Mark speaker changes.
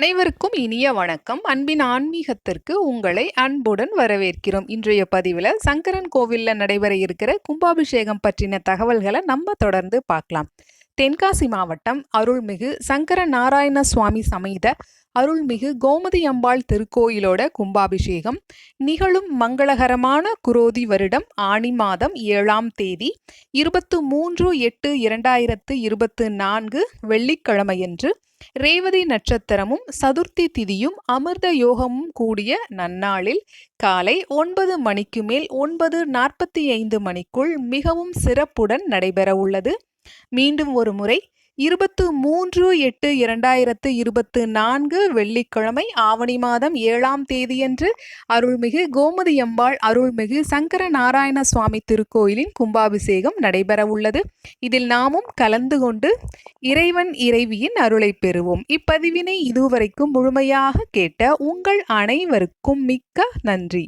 Speaker 1: அனைவருக்கும் இனிய வணக்கம். அன்பின் ஆன்மீகத்திற்கு உங்களை அன்புடன் வரவேற்கிறோம். இன்றைய பதிவில் சங்கரன் கோவிலில் நடைபெற இருக்கிற கும்பாபிஷேகம் பற்றின தகவல்களை நம்ம தொடர்ந்து பார்க்கலாம். தென்காசி மாவட்டம் அருள்மிகு சங்கர நாராயண சுவாமி சமேத அருள்மிகு கோமதி அம்பாள் திருக்கோயிலோட கும்பாபிஷேகம். நிகழும் மங்களகரமான குரோதி வருடம் ஆணி மாதம் ஏழாம் தேதி இருபத்து மூன்று எட்டு இரண்டாயிரத்து இருபத்து நான்கு வெள்ளிக்கிழமையன்று. ரேவதி நட்சத்திரமும் சதுர்த்தி திதியும் அமிர்த யோகமும் கூடிய நன்னாளில் காலை ஒன்பது மணிக்கு மேல் ஒன்பது நாற்பத்தி ஐந்து மணிக்குள் மிகவும் சிறப்புடன் நடைபெற உள்ளது மீண்டும் ஒரு முறை இருபத்து மூன்று எட்டு இரண்டாயிரத்து இருபத்து நான்கு வெள்ளிக்கிழமை ஆவணி மாதம் ஏழாம் தேதியன்று அருள்மிகு கோமதியம்பாள் அருள்மிகு சங்கர நாராயண சுவாமி திருக்கோயிலின் கும்பாபிஷேகம் நடைபெற உள்ளது இதில் நாமும் கலந்து கொண்டு இறைவன் இறைவியின் அருளை பெறுவோம். இப்பதிவினை இதுவரைக்கும் முழுமையாக கேட்ட உங்கள் அனைவருக்கும் மிக்க நன்றி.